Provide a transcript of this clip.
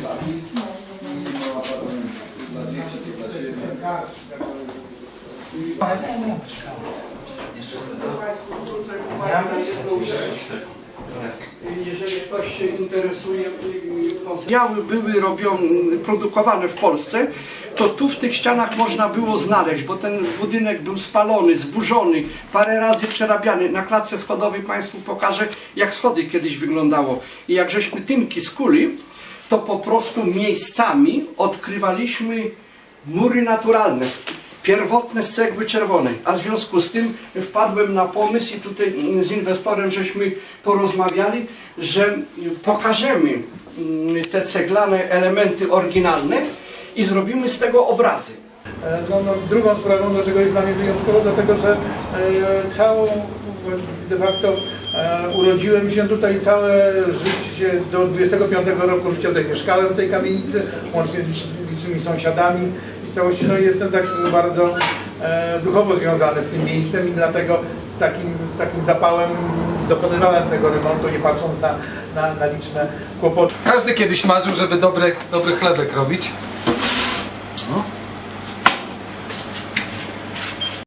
akcji i do apartamentu. Dla dzieci, dla siebie. Jeżeli ktoś się interesuje, biały były robione, produkowane w Polsce, to tu w tych ścianach można było znaleźć, bo ten budynek był spalony, zburzony, parę razy przerabiany. Na klatce schodowej Państwu pokażę, jak schody kiedyś wyglądało. I jak żeśmy tynki skuli, to po prostu miejscami odkrywaliśmy mury naturalne, pierwotne z cegły czerwonej. A w związku z tym wpadłem na pomysł i tutaj z inwestorem żeśmy porozmawiali, że pokażemy mm, te ceglane elementy oryginalne i zrobimy z tego obrazy. E, No, no, drugą sprawą, dlaczego jest dla mnie wyjątkowo, dlatego że e, całą de facto urodziłem się tutaj całe życie do 25 roku życia tutaj mieszkałem w tej kamienicy, łącznie z licznymi sąsiadami i w całości no, jestem tak bardzo e, duchowo związany z tym miejscem i dlatego z takim, z takim zapałem dokonywałem tego remontu, nie patrząc na, na, na liczne kłopoty. Każdy kiedyś marzył, żeby dobry, dobry chlebek robić. No.